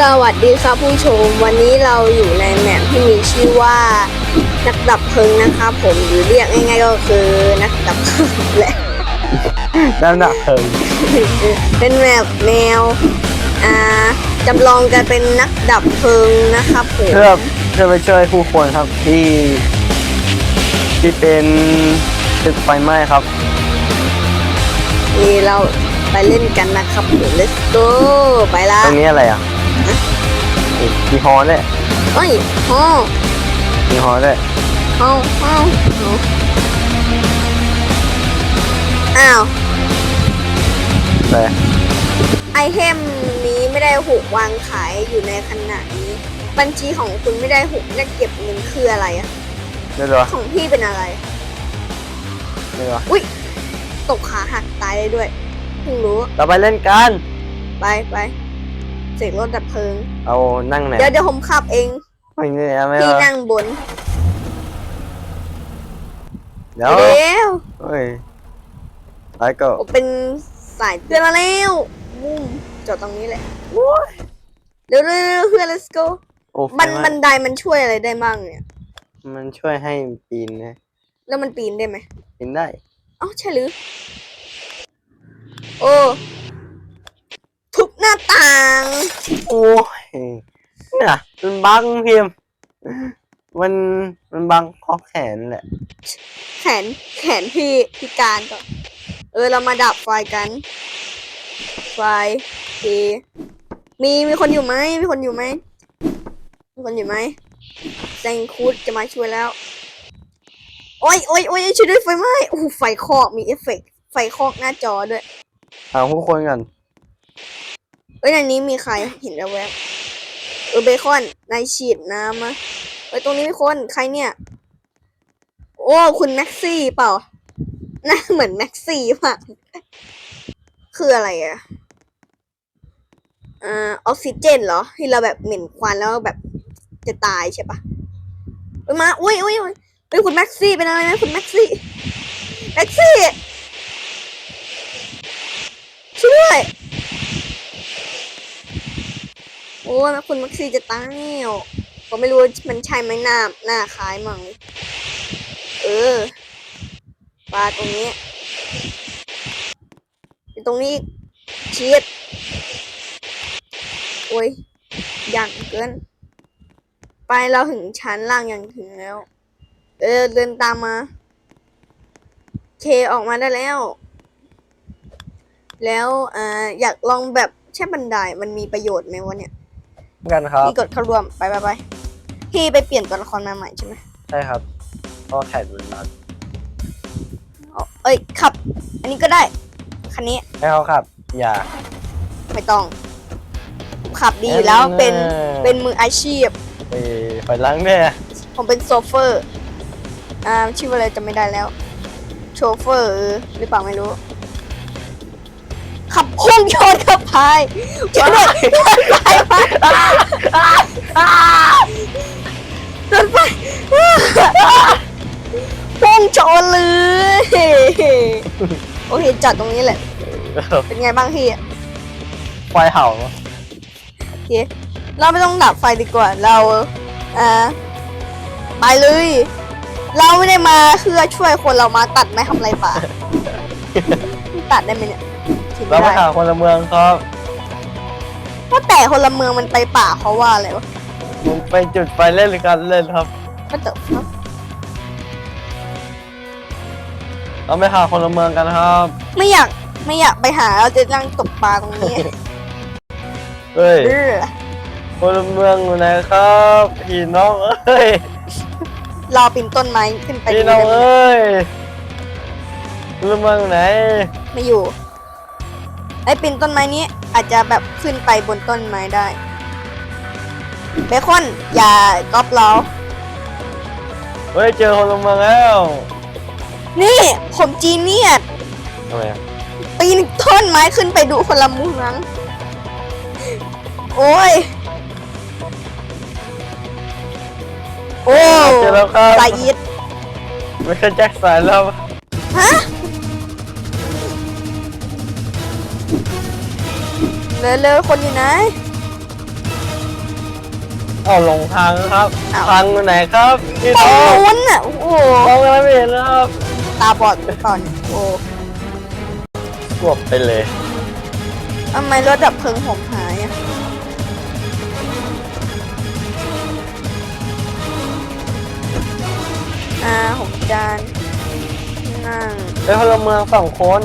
สวัสดีครับผู้ชม วันนี้เราอยู่ในแมปที่มีชื่อว่านักดับเพลิงนะครับผมหรือเรียกง่ายๆก็คือนักดับเพลิงแหละ น้ำหนักเพิงเป็นแมปแนวอ่าจำลองกันเป็นนักดับเพลิงนะครับผมเพื่อเพื่อไปช่วยผู้คนครับที่ ที่เป็นตึกไฟไหม้ครับ นี่เราไปเล่นกันนะครับผม let's go ไปละตรงนี้อะไรอะนี่ มีฮอด้วยเอ้ยห้องมีฮอด้วยห้องห้องอ้าวแต่ไอเทมนี้ไม่ได้ถูกวางขายอยู่ในขณะนี้ บัญชีของคุณไม่ได้ถูกเรียกเก็บเงินคืออะไรอะไม่รู้อะของพี่เป็นอะไร ไม่รู้อะอุ้ยตกขาหักตายได้ด้วยเพิ่งรู้เราไปเล่นกัน ไปไป เสกรถดับเพลิง เอานั่งไหนเดี๋ยวเดี๋ยวผมขับเอง ไม่เนี่ยไม่พี่เอานั่งบนเดี๋ยวเดี๋ยวเฮ้ยไปก็ผมเป็นสายเตือนมาแล้วบุ้มจอดตรงนี้แหละเร็วเร็วเร็วเพื่อน let's go โอ้ไฟบันไหม้บันไดมันช่วยอะไรได้บ้างเนี่ย มันช่วยให้ปีนนะแล้วมันปีนได้ไหมปีนได้ เอ้าใช่หรือ โอ้ทุบห น้าต่าง โอ้ยเนี่ยมันบังพิมพ์มันมันบังข้อแขนแหละ แขนแขนพี่พิการก่อนเออเรามาดับไฟกัน ไฟโอเคมีมีคนอยู่ไหมมีคนอยู่ไหมมีคนอยู่ไหมแซงคูดจะมาช่วยแล้ว โอ้ยโอ้ยโอ้ยช่วยด้วยไฟไหม้โอ้โหไฟคอกมีเอฟเฟกต์ไฟคอกหน้าจอด้วยหาผู้คนกัน เอ้ยในนี้มีใครเห็นแล้วแวบเออเบคอนนายฉีดน้ำมะเอ้ยตรงนี้มีคนใครเนี่ย โอ้คุณแม็กซี่เปล่าหน้าเหมือนแม็กซี่มากคืออะไรอะอ่าออกซิเจนเหรอที่เราแบบเหม็นควันแล้วแบบจะตายใช่ปะเอ้ยมาอุ้ยอุ้ยอุ้ยเฮ้ยคุณแม็กซี่เป็นอะไรนะคุณแม็กซี่แม็กซี่ช่วยด้วย โอ้ยคุณมักซี่จะตายแล้วผมไม่รู้มันใช่ไหมหน้าหน้าคล้ายมั้งเออปลาตรงนี้ตรงนี้ชีดโอ้ยยังเกิน ไปเราถึงชั้นล่างยังถึงแล้ว เออเดินตามมา เคออกมาได้แล้ว แล้วอ่าอยากลองแบบแช่บันไดมันมีประโยชน์ไหมวะเนี่ย กันครับพี่กดเข้าร่วมไปไปไปพี่ไปเปลี่ยนตัวละครมาใหม่ใช่ไหมใช่ครับเพราะแขนมันบังอ๋อเอ้ยขับ อันนี้ก็ได้ คันนี้ให้เขาขับ อย่า ไม่ต้อง ขับดีอยู่แล้วเออเป็น เป็นมืออาชีพ ไปไปล้างเนี่ยผมเป็นโซเฟอร์ อ่าชื่ออะไรจะไม่ได้แล้ว โชเฟอร์เออหรือเปล่าไม่รู้ ขับพุ่งชนกับพายชนเลยพายพายชนไปพุ่งชนเลยโอเคจอดตรงนี้แหละ เป็นไงบ้างพี่ไฟเห่าโอเคเราไม่ต้องดับไฟดีกว่าเราอ่าไปเลย เราไม่ได้มาเพื่อช่วยคนเรามาตัดไม้ทำไรป่าตัดได้ไหมเนี่ย คิดเราไม่ไปได้หาคนละเมืองครับเพราะแต่คนละเมืองมันไปป่าเพราะว่าอะไรวะมันไปจุดไฟเล่นกันเล่นครับ ก็เตอะเราไปหาคนละเมืองกันครับ ไม่อยากไม่อยากไปหาเราจะนั่งตกปลาตรงนี้ เฮ้ย เออคนละเมืองอยู่ไหนครับพี่น้องเอ้ยรอปีนต้นไม้ขึ้นไปพี่ดูน้องได้ไหมเอ้ยคนละเมืองอยู่ไหน ไม่อยู่ ไอ้ปีนต้นไม้นี้อาจจะแบบขึ้นไปบนต้นไม้ได้เบคอนอย่าก๊อปเราเฮ้ยเจอคนละเมืองแล้วนี่ ผมจีเนียสทำไมอะปีนต้นไม้ขึ้นไปดูคนละมุมนั้นโอ้ย โอ้เจอแล้วครับสายอีดไม่ใช่แจ็คสันแล้วฮะ เร็วๆคนอยู่ไหน เอาลงทางครับ อ้าว ทางอยู่ไหนครับพี่ตรน้องงนู้นอะโอ้โหมองอะไรไม่เห็นแล้วครับตาบอดไปก่อนโอ้สวบไปเลยทำไมรถดับเพลิงผมหายอะอ่าผมจานนั่ง เป็นพลเมืองสองคน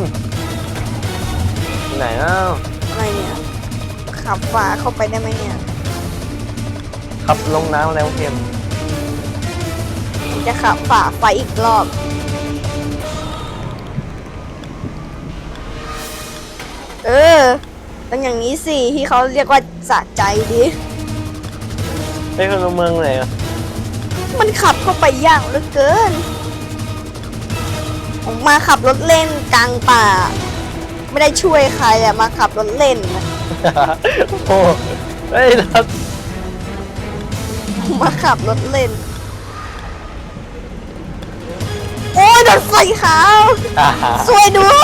ไหนอ้าวอะไรเนี่ย ขับฟ้าเข้าไปได้ไหมเนี่ยขับลงน้ำแล้วเกมจะขับฝ่าไฟอีกรอบเออต้องอย่างนี้สิที่เขาเรียกว่าสะใจดิเป็นพลเมืองไหนอะมันขับเข้าไปยากเหลือเกิน ผมมาขับรถเล่นกลางป่า ไม่ได้ช่วยใครอะมาขับรถเล่นนะ โอ้เฮ้ยรถผมมาขับรถเล่น โอ้ยรถไฟขาวอ่าช่วยด้ว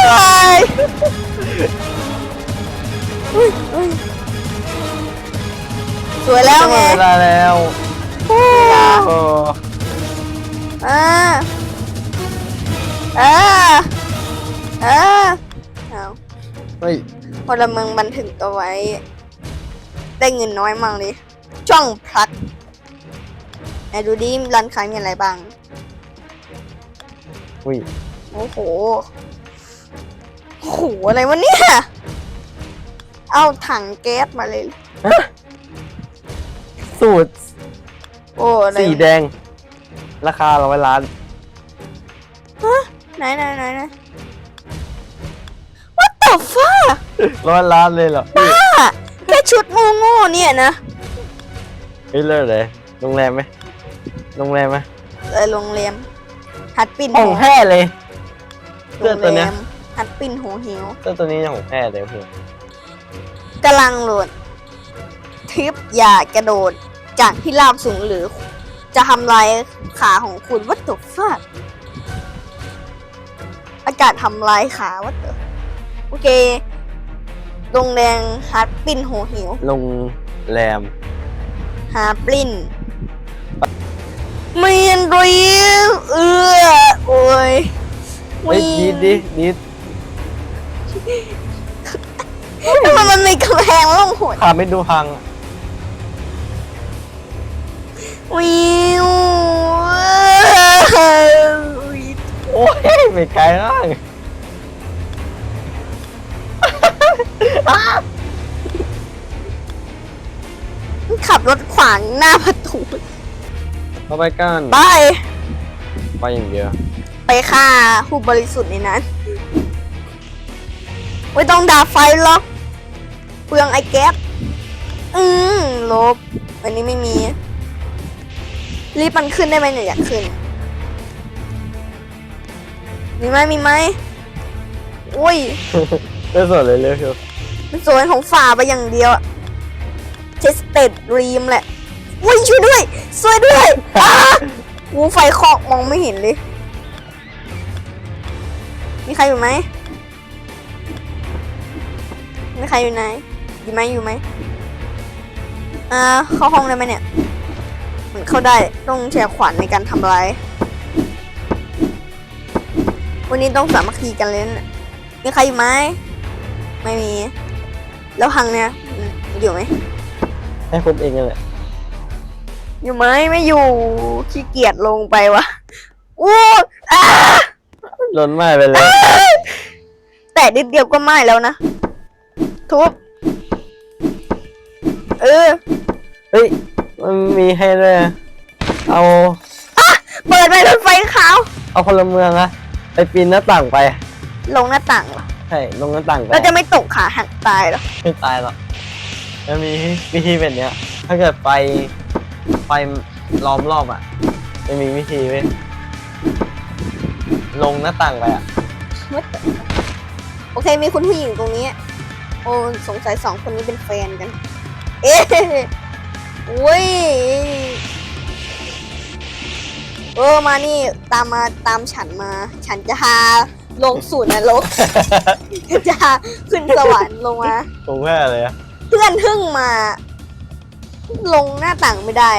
ยอุ๊ยอุ๊ยสวยแล้วไงเวลาแล้วโอ้โอ้อ่าอ่าอ่าเอาเฮ้ย พลเมืองบันทึกตัวไว้ ได้เงินน้อยมากเลย ช่องพลัดไหนดูดิร้านค้ามีอะไรบ้าง อุ้ยโอ้โหโอ้โหอะไรวะเนี่ย เอาถังแก๊สมาเลยสูตรโอ้อะไรสีแดง ราคาร้อยล้าน ไหนไหนไหนไหน What the fuck ร้อยล้านเลยเหรอบ้าแค่ชุดโง่ๆเนี่ยนะเฮ้ยเลิกเลยโรงแรมไหมโรงแรมไหมเออโรงแรมฮัดปินของแท้เลย เสื้อตัวเนี้ยโรงแรมฮัดปินหัวหิวเจ้าตัวนี้ยังของแท้เลยเพื่อนกำลังโหลดทริปอย่ากระโดดจากที่ราบสูงหรือ จะทำลายขาของคุณวัตถุฟาดอากาศทำลายขาวัตถุโอเค โรงแรมฮาร์ดปินโหหิว โรงแรมฮาร์ปลินเมียนรีเออโอ้ยเฮ้ยดีดดิดีดทำไมมันมีกำแพงล่องหนขาไม่ดูพังวิว โอ้ยไม่ไกลมาก ขับรถขวางหน้าประตูเข้าไปกันไปไปอย่างเดียวไปฆ่าผู้บริสุทธิ์ในนั้นไม่ต้องด่าไฟหรอกเปลืองไอ้แก๊สอืมลบ อันนี้ไม่มี รีบมันขึ้นได้ไหมเนี่ยอยากขึ้น มีไหมมีไหมอุ้ย ไม่สนเลยเลยคือมันสวยของฝ่าไปอย่างเดียวเชสเตดรีมแหละอุ้ยช่วยด้วยช่วยด้วยอ้าวูไฟคอกมองไม่เห็นเลย มีใครอยู่ไหมมีใครอยู่ไหน อยู่ไหมอยู่ไหมอ่าเข้าห้องได้ไหมเนี่ยเหมือนเข้าได้ต้องแชร์ขวัญในการทำร้ายวันนี้ต้องสามัคคีกันเลยนะมีใครอยู่ไหม ไม่มี แล้วพังเนี่ยอืมอยู่ไหมให้ครบเองนั่นแหละอยู่ไหมไม่อยู่ขี้เกียจลงไปวะอู้อ้าล้นไหม้ไปเลยแต่นิดเดียวก็ไหม้แล้วนะ ทุบ เออ เฮ้ย มันมีให้ด้วยนะเอาเปิดไปรถไฟขาว เอาพลเมืองอะไปปีนหน้าต่างไป ลงหน้าต่างเหรอ ใช่ลงหน้าต่างไปเราจะไม่ตกขาหักตายเหรอไม่ตายหรอกมันมีวิธีแบบเนี้ย ถ้าเกิดไฟไฟล้อมรอบอะจะมีวิธีเว้ยลงหน้าต่างไปอะโอเคมีคุณผู้หญิงตรงนี้ โอ้สงสัยสองคนนี้เป็นแฟนกัน เอ๊ะอุ้ยเออมานี่ตามมาตามฉันมา ฉันจะพา ลงสู่นรก จะขึ้นสวรรค์ลงมา ตรงแค่อะไรอะเพื่อนทึ่งมา ลงหน้าต่างไม่ได้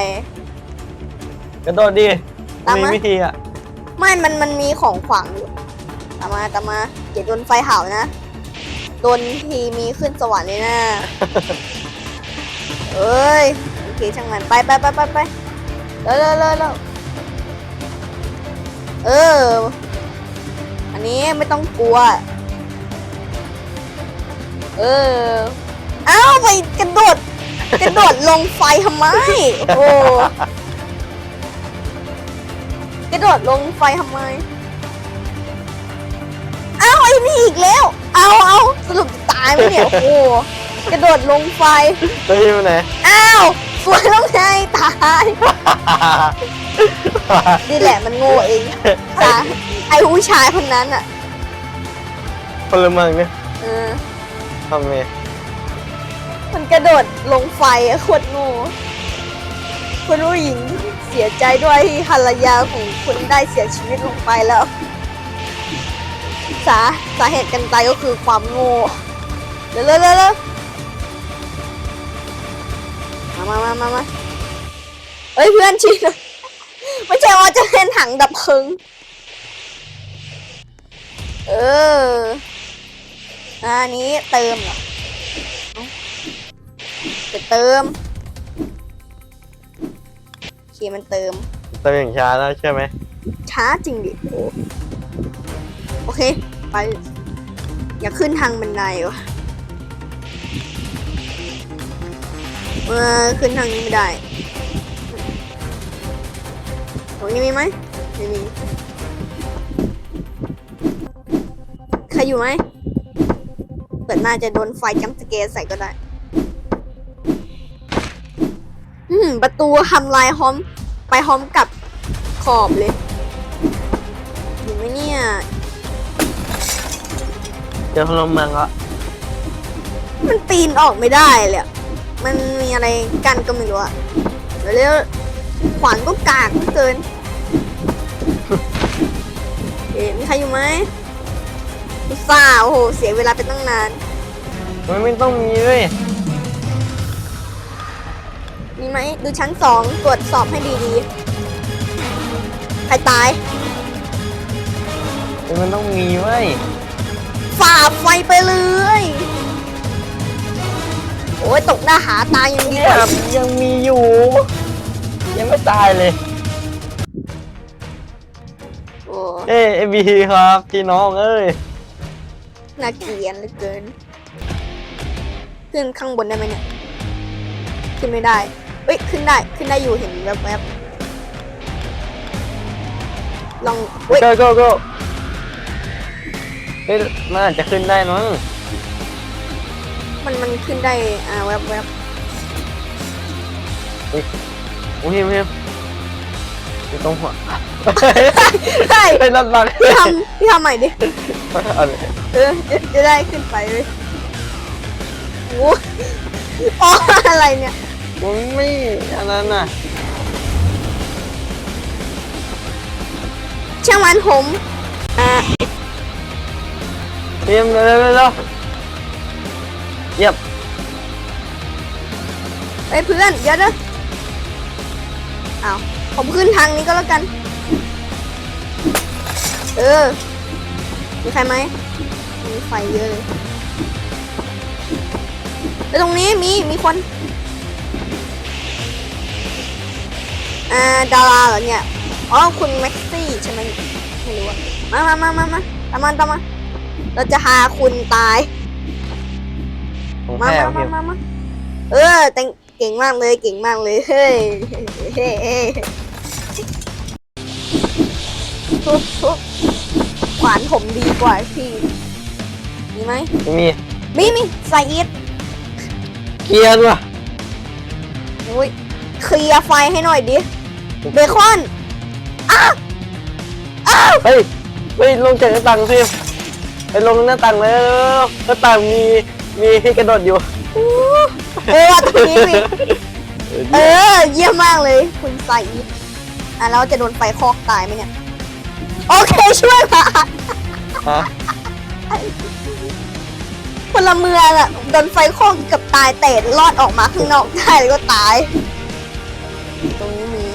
กระโดดดิตามมีมา วิธีอะไม่มันมันมีของขวางอยู่ตามมาตามมาเดี๋ยวโดนไฟเผานะ โดนทีมีขึ้นสวรรค์เลยนะ เอ้ย โอเคช่างมัน ไปไปไปไปไปเร็วเร็วเร็วเร็วเออ อันนี้ไม่ต้องกลัว เออเอ้าไปกระโดด กระโดดลงไฟทำไม โอ้โหกระโดดลงไฟทำไมเอ้าไอ้นี่อีกแล้ว เอาเอาสรุปจะตายไหมเนี่ย โอ้โหกระโดดลงไฟ ตัวที่มันไหน อ้าว สวยต้องไงตาย นี่แหละมันโง่เองสาไอ้ผู้ชายคนนั้นอะ พลเมืองเนี่ยเออ ทำไงมันกระโดดลงไฟอะโคตรโง่คุณผู้หญิงเสียใจด้วยที่ภรรยาของคุณได้เสียชีวิตลงไปแล้ว สาสาเหตุการตายก็คือความโง่เร็วเร็วเร็วเร็วมามามามามา เฮ้ยเพื่อนชินไม่ใช่ว่าจะเล่นถังดับเพลิงเอออันนี้เติมเหรอจะเติมโอเคมันเติมตัวอย่างช้าแล้วใช่ไหมช้าจริงดิโอ้โอเค ไป อย่าขึ้นทางบันไดวะเออขึ้นทางนี้ไม่ได้ ตรงนี้มีไหมไม่มี ใครอยู่ไหมเปิดน่าจะโดนไฟจัมป์สเกร์ใส่ก็ได้ อืม ประตูทำลายพร้อม ไปพร้อมกับขอบเลย อยู่ไหมเนี่ย เจอพลเมืองแล้วมันปีนออกไม่ได้เลยอะมันมีอะไรกันก็ไม่รู้อะเร็วๆขวานก็กากเหลือเกิน เอ๊ะมีใครอยู่ไหมอุตส่าห์โอ้โห เสียเวลาไปตั้งนาน มันไม่ต้องมีเว้ยมีไหมดูชั้นสองตรวจสอบให้ดีๆ ใครตายมันต้องมีเว้ยฝ่าไฟไปเลย โอ้ยตกหน้าหาตายยังดีเนี่กยว่ายังมีอยู่ ยังไม่ตายเลย เอ้เอบีครับพี่น้องเอ้ยน่าเกลียดเหลือเกิน ขึ้นข้างบนได้ไหมเนี่ย ขึ้นไม่ได้ เอ้ย ขึ้นได้ ขึ้นได้อยู่เห็นแวบๆลองเฮ้ย go go go เฮ้ยมันอาจจะขึ้นได้มั้งมันมันขึ้นได้ อ่าแวบโอ้ยพิมพิม อยู่ตรงหัวๆได้เป็นรถบังพี่ทำพี่ทำใหม่ดิ เอาเลยเออจะจะได้ขึ้นไปเลยโอ้อ๋ออะไรเนี่ย มันไม่อันนั้นน่ะช่างมันผมอ่าเตรียมเร็วเร็วเร็วเร็วเยียบไปเพื่อนเดี๋ยวนะอ้าว ผมขึ้นทางนี้ก็แล้วกัน เออ มีใครไหม มีไฟเยอะเลยแล้วตรงนี้มีมีคนอ่าดาราเหรอเนี่ย อ๋อ คุณแม็กซี่ใช่ไหมไม่รู้อะมามามามามาตามมาตามมา เราจะหาคุณตายของมาแพ้มาพิมามมามาเออแต่งเก่งมากเลย เก่งมากเลย เฮ้ยเฮ้ยเฮ้ย ทุบทุบขวานผมดีกว่าพี่มีไหมมีมีมีใส่อีทเกียร์ด้วยอุ้ยเคลียร์ไฟให้หน่อยดิเบคอนเฮ้ยเฮ้ยลงจากหน้าต่างพิมไปลงหน้าต่างเลยหน้าต่างมีมีที่กระโดดอยู่อู้เออตรงนี้มีเออเยี่ยมมากเลย คุณใส่อีทอะแล้วจะโดนไฟคอกตายไหมเนี่ย โอเคช่วยมาฮะพลเมืองอะโดนไฟคลอกเกับตายแต่รอดออกมาข้างนอกได้แล้วก็ตาย ตรงนี้มี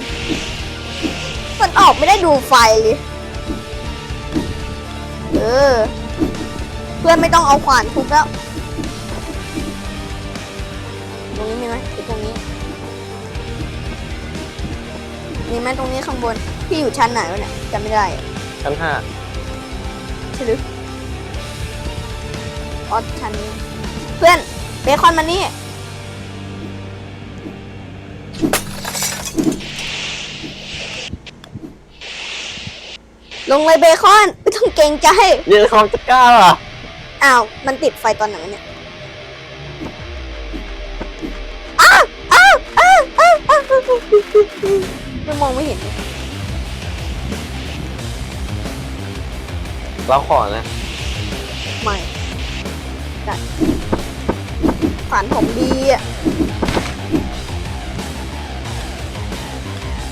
มันออกไม่ได้ดูไฟเลยเออ เพื่อนไม่ต้องเอาขวานทุบแล้ว ตรงนี้มีไหมไอ้ตรงนี้ มีไหมตรงนี้ข้างบน พี่อยู่ชั้นไหนวะเนี่ยจำไม่ได้อะ ชั้นห้าใช่หรือออสชั้นนี้ เพื่อนเบคอนมานี่ ลงเลยเบคอน ไม่ต้องเกรงใจเยอะของจะกล้าอะอ้าว มันติดไฟตอนไหนวะเนี่ยอ้าวอ้าวอ้าวอ้าวอ้าวไม่มองไม่เห็นเลย เราขอนะไม่ได้ฝันผมดีอะ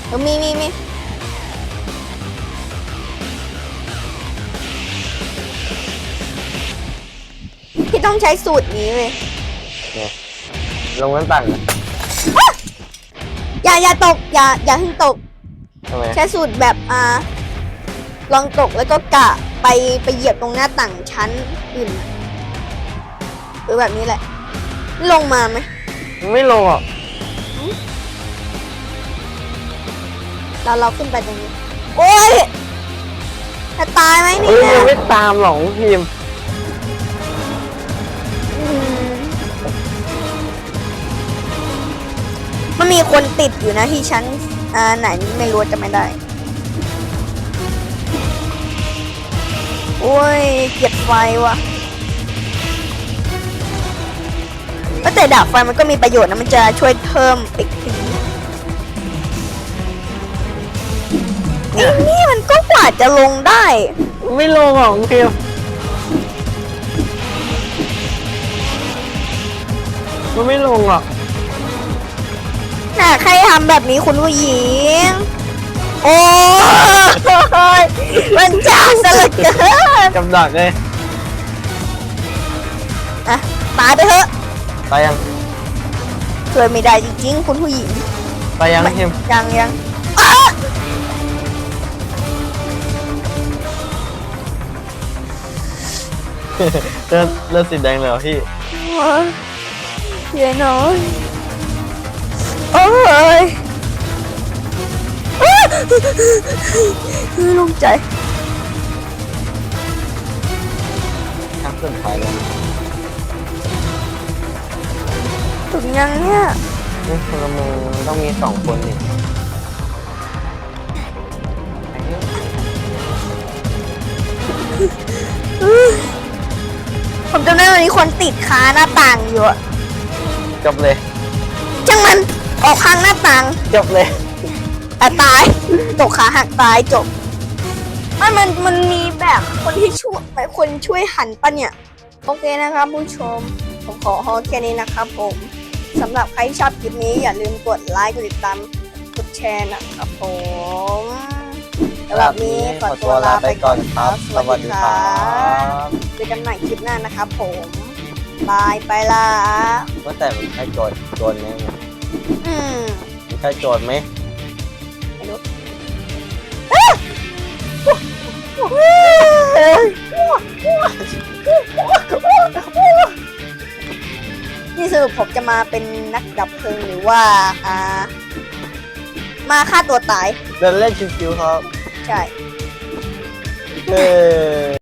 เออมีมีมีพี่ต้องใช้สูตรนี้เลยลงนั้นต่างกันอย่าอย่าตก อย่าอย่าเพิ่งตก ทำไมใช้สูตรแบบอ่าลองตกแล้วก็กะ ไปไปเหยียบตรงหน้าต่างชั้นอื่นน่ะหรือแบบนี้แหละ ลงมาไหมไม่ลงอะเราเราขึ้นไปตรงนี้ โอ้ยจะตายไหมเฮ้ยเนี่ยัยงไม่ตามหรอกพิมพ์อืมมันมีคนติดอยู่นะที่ชั้นอ่าไหนไม่รู้จะไม่ได้ โอ้ยเกลียดไฟว่ะเอ้ยแต่ดาบไฟมันก็มีประโยชน์นะมันจะช่วยเพิ่มอีกทีไอ้นี่มันก็กว่าจะลงได้ ไม่ลงหรอกพิมพ์มันไม่ลงหรอกน่ะใครทำแบบนี้คุณผู้หญิง โอ้ยมันจ้าซะเหลือเกินกำดักเลยอะตายไปเถอะตายยังช่วยไม่ได้จริงๆคุณผู้หญิงตายยังไม่พิมพ์ยังยังอ้าเลือดเลือดสีแดงเลยเหรอพี่โอ้ยเดี๋ยวหน่อยโอ้ย อ้าโลงใจทางขึ้นไปแล้วถึงยังเนี่ยนี่พลเมืองต้องมีสองคนนี่ไอ้เหี้ยผมจำได้วันนี้คนติดค้าหน้าต่างอยู่อะจบเลย จังมันออกข้างหน้าต่าง จบเลย แต่ตาย ตกขาหักตายจบไม่มันมันมีแบบคนที่ช่วยแบบคนช่วยหันปะเนี่ย โอเคนะครับผู้ชม ผมขอฮอแค่นี้นะครับผมสำหรับใครที่ชอบคลิปนี้อย่าลืมกดไลค์กดติดตามกดแชร์นะครับผมสำหรับนี้ขอตัวลาไปก่อนครับ สวัสดีครับเจอกันใหม่คลิปหน้านะครับผมบายไปละว่าแต่มันใช่โจรโจรไหมเนี่ยอืม มันใช่โจรไหมไม่ นี่สรุปผมจะมาเป็นนักดับเพลิงหรือว่า อ่า มาฆ่าตัวตาย เดินเล่นชิวๆครับ ใช่ เออ